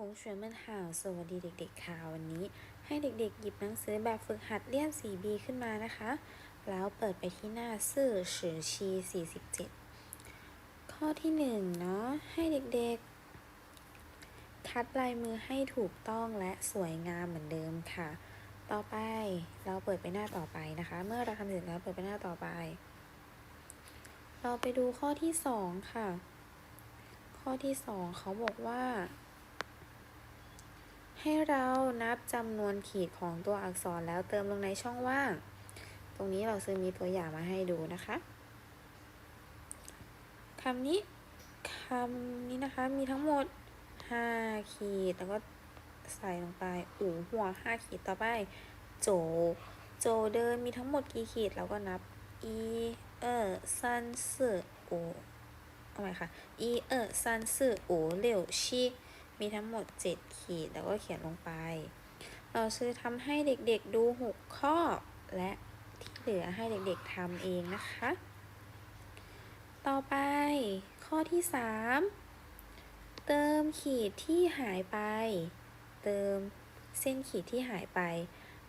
ผมชวนมันหาวสวัสดีเด็ก ๆ ค่ะ วันนี้ ให้เด็กๆ หยิบหนังสือแบบฝึกหัดเลี่ยม 4B ขึ้นมานะคะ แล้วเปิดไปที่หน้าซื่อสือชี 47 ข้อที่1เนาะให้เด็กๆ คัดลายมือให้ถูกต้องและสวยงามเหมือนเดิมค่ะ ต่อไปเราเปิดไปหน้าต่อไปนะคะ เมื่อเราทำเสร็จแล้วเปิดไปหน้าต่อไป เราไปดูข้อที่ 2 ค่ะ ข้อที่ 2 เขาบอกว่า ให้เรานับจำนวนขีดของตัวอักษรแล้วเติมลงในช่องว่าง ตรงนี้เราซื้อมีตัวอย่างมาให้ดูนะคะคำนี้คำนี้นะคะมีทั้งหมด 5 ขีด แล้วก็ใส่ลงไปอู่หัว 5 ขีดต่อไป โจ โจเดินมีทั้งหมดกี่ขีดเราก็นับอีเออซันสื่ออูเอาใหม่ค่ะอีเออซันสื่ออูเหลียวชี มีทั้งหมด 7 ขีดแล้วก็เขียนลงไป เราซื้อทำให้เด็กๆดู 6 ข้อ และที่เหลือให้เด็กๆทำเองนะคะ ต่อไปข้อที่ 3 เติมขีดที่หายไป เติมเส้นขีดที่หายไป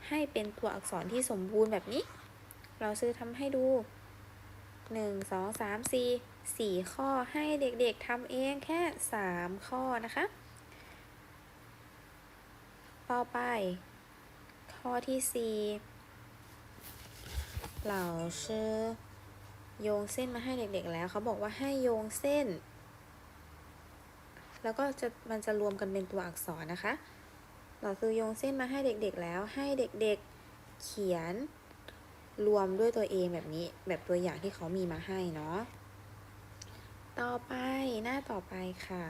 ให้เป็นตัวอักษรที่สมบูรณ์แบบนี้ เราซื้อทำให้ดู 1 2 3 4 4 ข้อให้เด็กๆทำเองแค่ 3 ข้อนะคะ ต่อไป ข้อที่4เหล่าชื่อโยงเส้นมาให้เด็กๆแล้ว เขาบอกว่าให้โยงเส้น แล้วก็จะมันจะรวมกันเป็นตัวอักษรนะคะเราคือโยงเส้นมาให้เด็กๆแล้ว ให้เด็กๆเขียนรวมด้วยตัวเองแบบนี้ แบบตัวอย่างที่เขามีมาให้เนาะ ต่อไปหน้าต่อไปค่ะ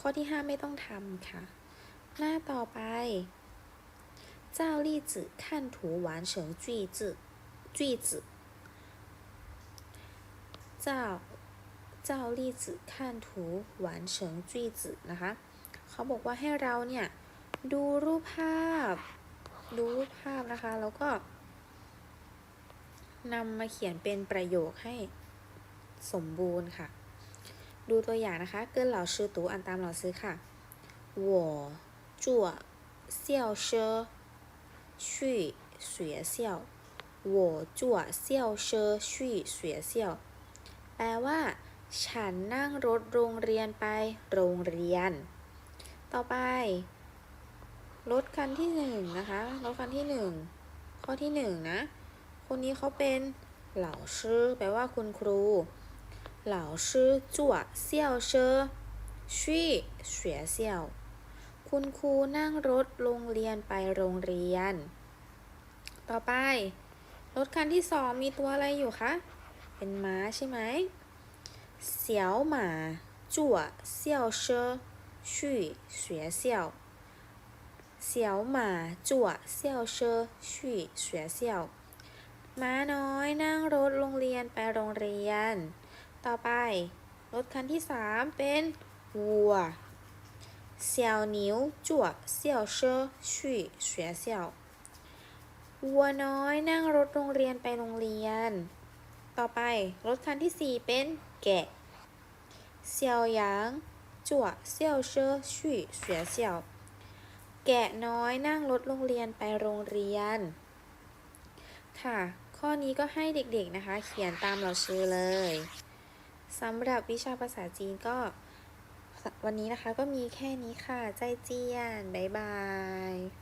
ข้อที่ 5 ไม่ต้องทำค่ะ หน้าต่อไป照例子看图完成句子句子照照例子看图完成句子นะคะ เขาบอกว่าให้เราเนี่ย ดูรูปภาพ ดูรูปภาพนะคะ แล้วก็นำมาเขียนเป็นประโยคให้สมบูรณ์ค่ะ ดูตัวอย่างนะคะ เกินเหล่าชื่อตูอ่านตามเหล่าซื้อค่ะ我 坐校车去学校我坐校车去学校แปลว่า ฉันนั่งรถโรงเรียนไปโรงเรียน ต่อไป รถคันที่หนึ่งนะคะ รถคันที่หนึ่ง ข้อที่หนึ่งนะ คนนี้เขาเป็นเหล่าชื่อแปลว่าคุณครูเหล่าชื่อจั่วเซี่ยวเชอชี่เฉียเซี่ยว คุณครูนั่งรถโรงเรียนไปโรงเรียน ต่อไป รถคันที่สองมีตัวอะไรอยู่คะ เป็นม้าใช่ไหมเสี่ยวหมาจั่วเสี่ยวเชอชี่เสียเสี่ยวเสี่ยวหมาจั่เสี่ยวเชอชี่เยเสี่ยวม้าน้อยนั่งรถโรงเรียนไปโรงเรียน ต่อไป รถคันที่สามเป็นวัว 小牛坐校车去学校วัวน้อยนั่งรถโรงเรียนไปโรงเรียน ต่อไป รถคันที่สี่เป็นแกะ小羊坐校车去学校แกะน้อยนั่งรถโรงเรียนไปโรงเรียน ค่ะ ข้อนี้ก็ให้เด็กๆนะคะ เขียนตามเราชื่อเลยสำหรับวิชาภาษาจีนก็ วันนี้นะคะก็มีแค่นี้ค่ะ ใจเจียน บ๊ายบาย